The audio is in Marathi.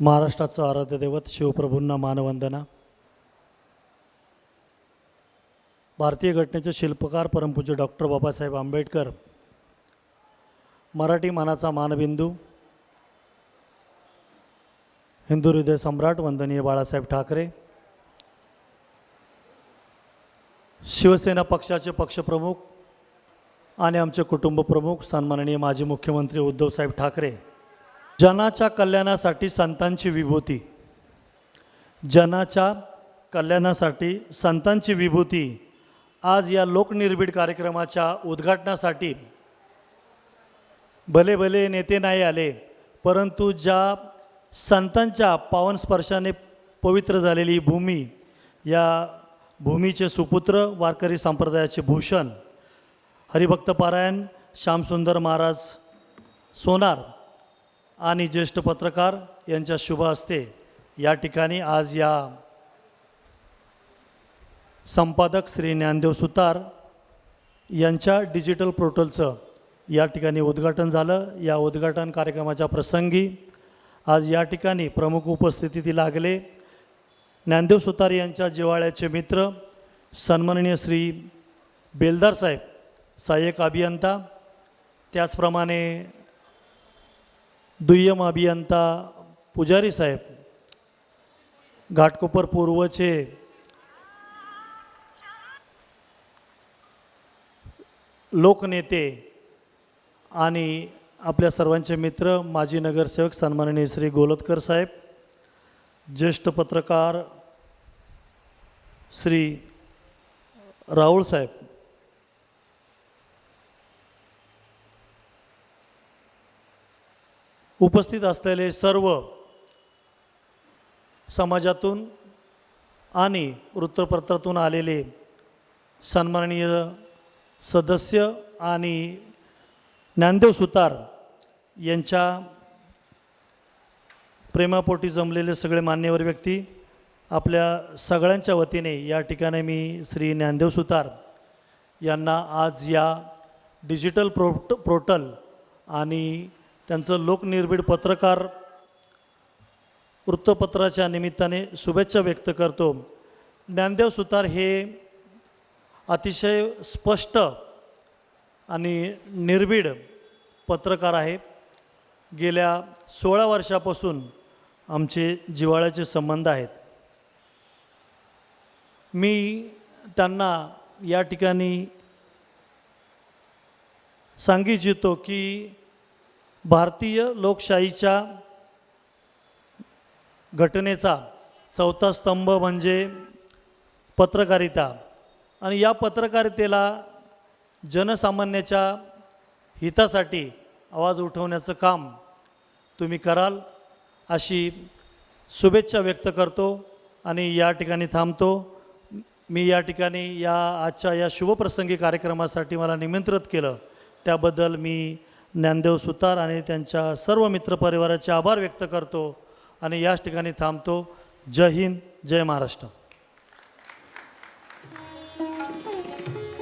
महाराष्ट्राचं आराध्य दैवत शिवप्रभूंना मानवंदना. भारतीय घटनेचे शिल्पकार परमपूज्य डॉक्टर बाबासाहेब आंबेडकर. मराठी मानाचा मानबिंदू. हिंदू हृदय सम्राट वंदनीय बाळासाहेब ठाकरे. शिवसेना पक्षाचे पक्षप्रमुख आणि आमचे कुटुंब प्रमुख सन्माननीय माजी मुख्यमंत्री उद्धवसाहेब ठाकरे. जनाच्या कल्याणासाठी संतांची विभूती. जनाच्या कल्याणासाठी संतांची विभूती. आज या लोकनिर्भीड कार्यक्रमाच्या उद्घाटनासाठी भले भले नेते नाही आले परंतु ज्या संतांच्या पावन स्पर्शाने पवित्र झालेली भूमी या भूमीचे सुपुत्र वारकरी संप्रदायाचे भूषण हरिभक्त पारायण श्यामसुंदर महाराज सोनार आणि ज्येष्ठ पत्रकार यांच्या शुभ हस्ते या ठिकाणी आज या संपादक श्री ज्ञानदेव सुतार यांच्या डिजिटल पोर्टलचं या ठिकाणी उद्घाटन झालं. या उद्घाटन कार्यक्रमाच्या प्रसंगी आज या ठिकाणी प्रमुख उपस्थिती लागले ज्ञानदेव सुतार यांच्या जिवाळ्याचे मित्र सन्माननीय श्री बेलदार साहेब सहाय्यक अभियंता त्याचप्रमाणे दुय्यम अभियंता पुजारी साहेब घाटकोपर पूर्वचे लोकनेते आणि आपल्या सर्वांचे मित्र माजी नगरसेवक सन्माननीय श्री गोलतकर साहेब ज्येष्ठ पत्रकार श्री राहुल साहेब. उपस्थित असलेले सर्व समाजातून आणि वृत्तपत्रातून आलेले सन्माननीय सदस्य आणि ज्ञानदेव सुतार यांच्या प्रेमापोटी जमलेले सगळे मान्यवर व्यक्ती आपल्या सगळ्यांच्या वतीने या ठिकाणी मी श्री ज्ञानदेव सुतार यांना आज या डिजिटल प्रोट पोर्टल आणि त्यांचं लोकनिर्भीड पत्रकार वृत्तपत्राच्या निमित्ताने शुभेच्छा व्यक्त करतो. ज्ञानदेव सुतार हे अतिशय स्पष्ट आणि निर्भीड पत्रकार आहे. गेल्या सोळा वर्षापासून आमचे जिव्हाळ्याचे संबंध आहेत. मी त्यांना या ठिकाणी सांगू इच्छितो की भारतीय लोकशाहीच्या घटनेचा चौथा स्तंभ म्हणजे पत्रकारिता. आणि या पत्रकारितेला जनसामान्याच्या हितासाठी आवाज उठवण्याचं काम तुम्ही कराल अशी शुभेच्छा व्यक्त करतो आणि या ठिकाणी थांबतो. मी या ठिकाणी या आजच्या या शुभप्रसंगी कार्यक्रमासाठी मला निमंत्रित केलं. त्याबद्दल मी ज्ञानदेव सुतार आणि त्यांच्या सर्व मित्रपरिवाराचे आभार व्यक्त करतो आणि याच ठिकाणी थांबतो. जय हिंद जय महाराष्ट्र.